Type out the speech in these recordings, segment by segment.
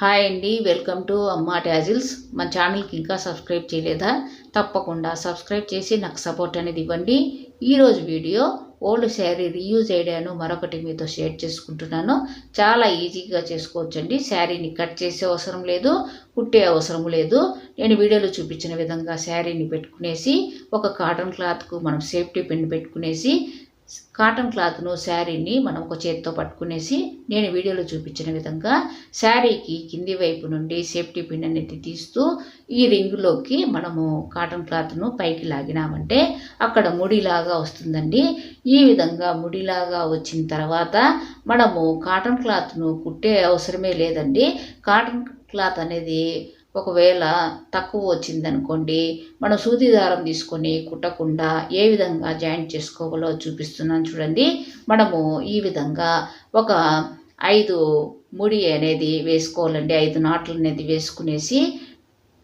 Hi అండి welcome to అమ్మా tassels. మన ఛానల్కి ఇంకా సబ్స్క్రైబ్ చేయలేదా? తప్పకుండా సబ్స్క్రైబ్ చేసి నాకు సపోర్ట్ అనేది ఇవ్వండి. ఈరోజు వీడియో ఓల్డ్ శారీ రీయూజ్ ఐడియాను మరొకటి మీతో షేర్ చేసుకుంటున్నాను. చాలా ఈజీగా చేసుకోవచ్చండి. శారీని కట్ చేసే అవసరం లేదు కుట్టే అవసరం లేదు. నేను వీడియోలో చూపించిన విధంగా శారీని పెట్టుకునేసి ఒక కాటన్ క్లాత్కు మనం సేఫ్టీ పిన్ పెట్టుకునేసి కాటన్ క్లాత్ను శారీని మనం ఒక చేతితో పట్టుకునేసి నేను వీడియోలో చూపించిన విధంగా శారీకి కింది వైపు నుండి సేఫ్టీ పిన్ అనేది తీస్తూ ఈ రింగులోకి మనము కాటన్ క్లాత్ను పైకి లాగినామంటే అక్కడ ముడిలాగా వస్తుందండి. ఈ విధంగా ముడిలాగా వచ్చిన తర్వాత మనము కాటన్ క్లాత్ను కుట్టే అవసరమే లేదండి. కాటన్ క్లాత్ అనేది ఒకవేళ తక్కువ వచ్చిందనుకోండి మనం సూది దారం తీసుకొని కుట్టకుండా ఏ విధంగా జాయింట్ చేసుకోవాలో చూపిస్తున్నాను చూడండి. మనము ఈ విధంగా ఒక ఐదు ముడి అనేది వేసుకోవాలండి. ఐదు నాట్లు అనేది వేసుకునేసి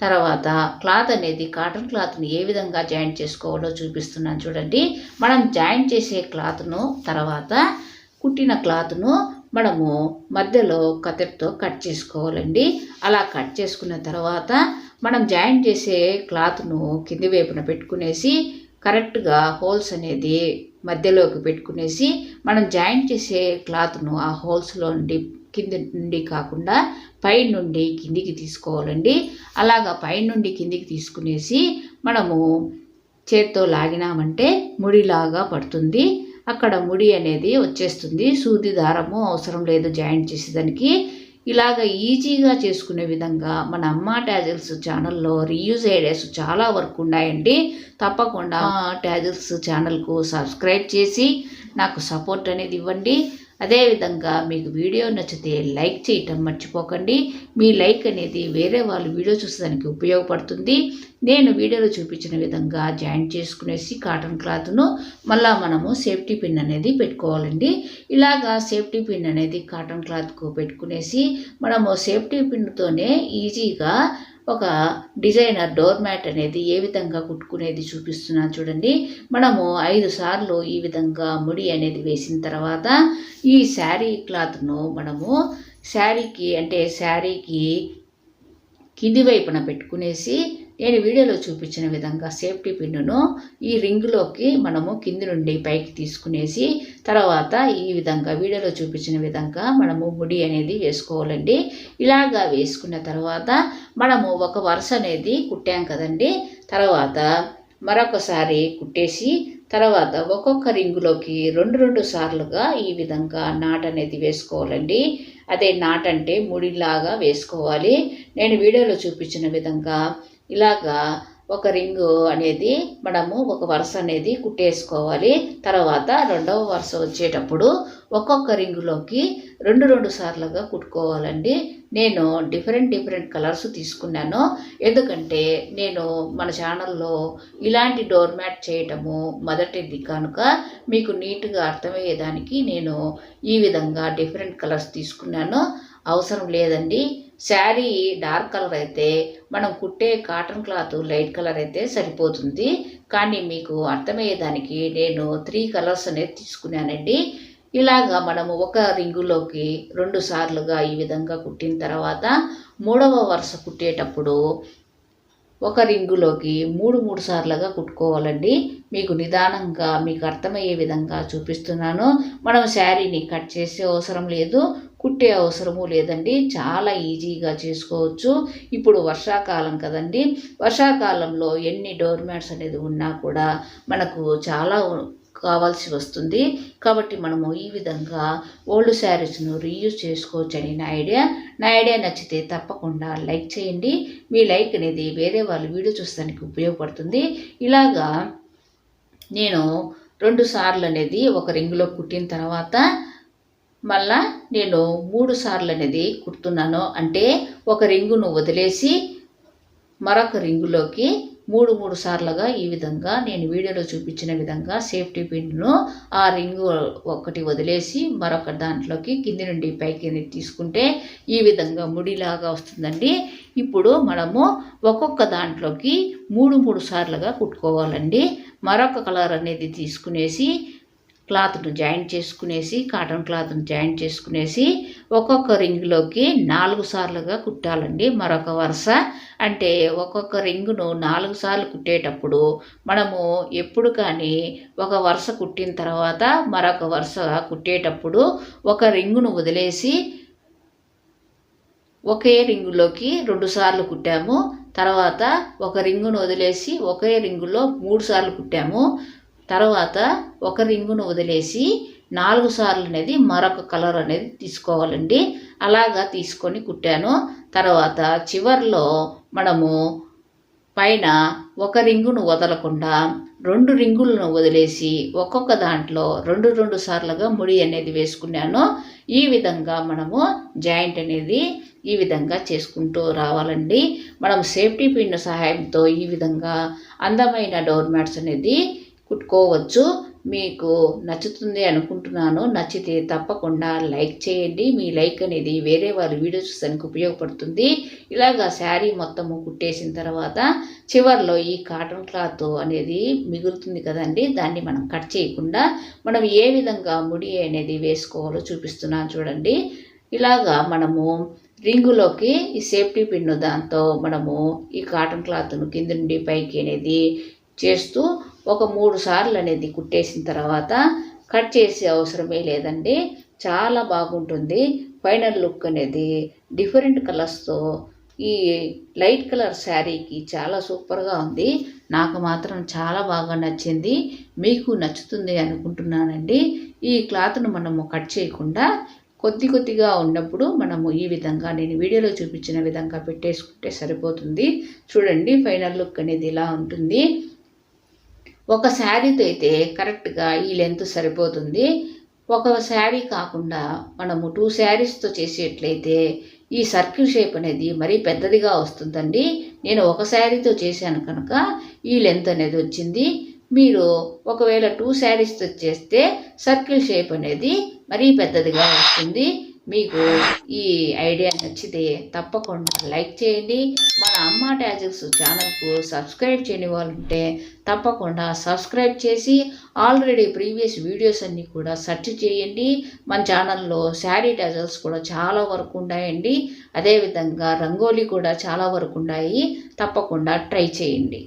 తర్వాత క్లాత్ అనేది కాటన్ క్లాత్ని ఏ విధంగా జాయింట్ చేసుకోవాలో చూపిస్తున్నాను చూడండి. మనం జాయింట్ చేసే క్లాత్ను తర్వాత కుట్టిన క్లాత్ను మనము మధ్యలో కత్తెరతో కట్ చేసుకోవాలండి. అలా కట్ చేసుకున్న తర్వాత మనం జాయింట్ చేసే క్లాత్ను కింది వైపున పెట్టుకునేసి కరెక్ట్గా హోల్స్ అనేది మధ్యలోకి పెట్టుకునేసి మనం జాయింట్ చేసే క్లాత్ను ఆ హోల్స్లో నుండి కింది నుండి కాకుండా పై నుండి కిందికి తీసుకోవాలండి. అలాగా పై నుండి కిందికి తీసుకునేసి మనము చేత్తో లాగినామంటే ముడిలాగా పడుతుంది. అక్కడ ముడి అనేది వచ్చేస్తుంది. సూది దారము అవసరం లేదు జాయింట్ చేసేదానికి. ఇలాగ ఈజీగా చేసుకునే విధంగా మన అమ్మ ట్యాజిల్స్ ఛానల్లో రీయూజ్ ఐడియాస్ చాలా వరకు ఉన్నాయండి తప్పకుండా ట్యాజిల్స్ ఛానల్కు సబ్స్క్రైబ్ చేసి నాకు సపోర్ట్ అనేది ఇవ్వండి. అదేవిధంగా మీకు వీడియో నచ్చితే లైక్ చేయటం మర్చిపోకండి. మీ లైక్ అనేది వేరే వాళ్ళు వీడియో చూసేదానికి ఉపయోగపడుతుంది. నేను వీడియోలో చూపించిన విధంగా జాయింట్ చేసుకునేసి కాటన్ క్లాత్ను మళ్ళీ మనము సేఫ్టీ పిన్ అనేది పెట్టుకోవాలండి. ఇలాగా సేఫ్టీ పిన్ అనేది కాటన్ క్లాత్కు పెట్టుకునేసి మనము సేఫ్టీ పిన్తోనే ఈజీగా ఒక డిజైనర్ డోర్ మ్యాట్ అనేది ఏ విధంగా కుట్టుకునేది చూపిస్తున్నాను చూడండి. మనము ఐదు సార్లు ఈ విధంగా ముడి అనేది వేసిన తర్వాత ఈ శారీ క్లాత్ను మనము శారీకి అంటే శారీకి కింది వైపున పెట్టుకునేసి నేను వీడియోలో చూపించిన విధంగా సేఫ్టీ పిన్నును ఈ రింగులోకి మనము కింది నుండి పైకి తీసుకునేసి తర్వాత ఈ విధంగా వీడియోలో చూపించిన విధంగా మనము ముడి అనేది వేసుకోవాలండి. ఇలాగా వేసుకున్న తర్వాత మనము ఒక వరుస అనేది కుట్టాం కదండి. తర్వాత మరొకసారి కుట్టేసి తర్వాత ఒక్కొక్క రింగులోకి రెండు రెండు సార్లుగా ఈ విధంగా నాట్ అనేది వేసుకోవాలండి. అదే నాట్ అంటే ముడిలాగా వేసుకోవాలి. నేను వీడియోలో చూపించిన విధంగా ఇలాగా ఒక రింగు అనేది మనము ఒక వరుస అనేది కుట్టేసుకోవాలి. తర్వాత రెండవ వరుస వచ్చేటప్పుడు ఒక్కొక్క రింగులోకి రెండు రెండు సార్లుగా కుట్టుకోవాలండి. నేను డిఫరెంట్ డిఫరెంట్ కలర్స్ తీసుకున్నాను. ఎందుకంటే నేను మన ఛానల్లో ఇలాంటి డోర్ మ్యాట్ చేయటము మొదటిది కనుక మీకు నీట్గా అర్థమయ్యేదానికి నేను ఈ విధంగా డిఫరెంట్ కలర్స్ తీసుకున్నాను. అవసరం లేదండి. శారీ డార్క్ కలర్ అయితే మనం కుట్టే కాటన్ క్లాత్ లైట్ కలర్ అయితే సరిపోతుంది. కానీ మీకు అర్థమయ్యేదానికి నేను త్రీ కలర్స్ అనేది తీసుకున్నానండి. ఇలాగా మనము ఒక రింగులోకి రెండు సార్లుగా ఈ విధంగా కుట్టిన తర్వాత మూడవ వరుస కుట్టేటప్పుడు ఒక రింగులోకి మూడు మూడు సార్లుగా కుట్టుకోవాలండి. మీకు నిదానంగా మీకు అర్థమయ్యే విధంగా చూపిస్తున్నాను. మనం శారీని కట్ చేసే అవసరం లేదు. కుట్టే అవసరము లేదండి. చాలా ఈజీగా చేసుకోవచ్చు. ఇప్పుడు వర్షాకాలం కదండి. వర్షాకాలంలో ఎన్ని డోర్ మ్యాట్స్ అనేది ఉన్నా కూడా మనకు చాలా కావాల్సి వస్తుంది. కాబట్టి మనము ఈ విధంగా ఓల్డ్ శారీస్ను రీయూజ్ చేసుకోవచ్చు అని నా ఐడియా. నా ఐడియా నచ్చితే తప్పకుండా లైక్ చేయండి. మీ లైక్ అనేది వేరే వాళ్ళు వీడియో చూస్తానికి ఉపయోగపడుతుంది. ఇలాగా నేను రెండు సార్లు అనేది ఒక రింగులో కుట్టిన తర్వాత మళ్ళా నేను మూడు సార్లు అనేది కుడుతున్నాను. అంటే ఒక రింగును వదిలేసి మరొక రింగులోకి మూడు మూడు సార్లుగా ఈ విధంగా నేను వీడియోలో చూపించిన విధంగా సేఫ్టీ పిన్ను ఆ రింగు ఒకటి వదిలేసి మరొక దాంట్లోకి కింది నుండి పైకి తీసుకుంటే ఈ విధంగా ముడిలాగా వస్తుందండి. ఇప్పుడు మనము ఒక్కొక్క దాంట్లోకి మూడు మూడు సార్లుగా కుట్టుకోవాలండి. మరొక కలర్ అనేది తీసుకునేసి క్లాత్ను జాయింట్ చేసుకునేసి కాటన్ క్లాత్ను జాయింట్ చేసుకునేసి ఒక్కొక్క రింగ్లోకి నాలుగు సార్లుగా కుట్టాలండి. మరొక వరుస అంటే ఒక్కొక్క రింగును నాలుగు సార్లు కుట్టేటప్పుడు మనము ఎప్పుడు కానీ ఒక వరుస కుట్టిన తర్వాత మరొక వరుస కుట్టేటప్పుడు ఒక రింగును వదిలేసి ఒకే రింగులోకి రెండు సార్లు కుట్టాము. తర్వాత ఒక రింగును వదిలేసి ఒకే రింగులో మూడు సార్లు కుట్టాము. తర్వాత ఒక రింగును వదిలేసి నాలుగు సార్లు అనేది మరొక కలర్ అనేది తీసుకోవాలండి. అలాగా తీసుకొని కుట్టాను. తర్వాత చివర్లో మనము పైన ఒక రింగును వదలకుండా రెండు రింగులను వదిలేసి ఒక్కొక్క దాంట్లో రెండు రెండు సార్లుగా ముడి అనేది వేసుకున్నాను. ఈ విధంగా మనము జాయింట్ అనేది ఈ విధంగా చేసుకుంటూ రావాలండి. మనం సేఫ్టీ పిన్ సహాయంతో ఈ విధంగా అందమైన డోర్ మ్యాట్స్ అనేది కుట్టుకోవచ్చు. మీకు నచ్చుతుంది అనుకుంటున్నాను నచ్చితే తప్పకుండా లైక్ చేయండి. మీ లైక్ అనేది వేరే వారి వీడియో చూసానికి ఉపయోగపడుతుంది. ఇలాగా శారీ మొత్తము కుట్టేసిన తర్వాత చివరిలో ఈ కాటన్ క్లాత్ అనేది మిగులుతుంది కదండి. దాన్ని మనం కట్ చేయకుండా మనం ఏ విధంగా ముడి అనేది వేసుకోవాలో చూపిస్తున్నాను చూడండి. ఇలాగా మనము రింగులోకి ఈ సేఫ్టీ పిన్ను దాంతో మనము ఈ కాటన్ క్లాత్ను కింద నుండి పైకి అనేది చేస్తూ ఒక మూడు సార్లు అనేది కుట్టేసిన తర్వాత కట్ చేసే అవసరమే లేదండి. చాలా బాగుంటుంది. ఫైనల్ లుక్ అనేది డిఫరెంట్ కలర్స్తో ఈ లైట్ కలర్ శారీకి చాలా సూపర్గా ఉంది. నాకు మాత్రం చాలా బాగా నచ్చింది. మీకు నచ్చుతుంది అనుకుంటున్నానండి. ఈ క్లాత్ను మనము కట్ చేయకుండా కొద్ది కొద్దిగా ఉన్నప్పుడు మనము ఈ విధంగా నేను వీడియోలో చూపించిన విధంగా పెట్టేసుకుంటే సరిపోతుంది. చూడండి ఫైనల్ లుక్ అనేది ఇలా ఉంటుంది. ఒక శారీతో అయితే కరెక్ట్గా ఈ లెంత్ సరిపోతుంది. ఒక శారీ కాకుండా మనము టూ శారీస్తో చేసేట్లయితే ఈ సర్కిల్ షేప్ అనేది మరీ పెద్దదిగా వస్తుందండి. నేను ఒక శారీతో చేశాను కనుక ఈ లెంత్ అనేది వచ్చింది. మీరు ఒకవేళ టూ శారీస్తో చేస్తే సర్కిల్ షేప్ అనేది మరీ పెద్దదిగా వస్తుంది. మీకు ఈ ఐడియా నచ్చితే తప్పకుండా లైక్ చేయండి. మన అమ్మ ట్యాజిక్స్ ఛానల్కు సబ్స్క్రైబ్ చేయని వాళ్ళు ఉంటే తప్పకుండా సబ్స్క్రైబ్ చేసి ఆల్రెడీ ప్రీవియస్ వీడియోస్ అన్నీ కూడా సెర్చ్ చేయండి. మన ఛానల్లో శారీ ట్యాజల్స్ కూడా చాలా వరకు ఉన్నాయండి. అదేవిధంగా రంగోలీ కూడా చాలా వరకు ఉన్నాయి. తప్పకుండా ట్రై చేయండి.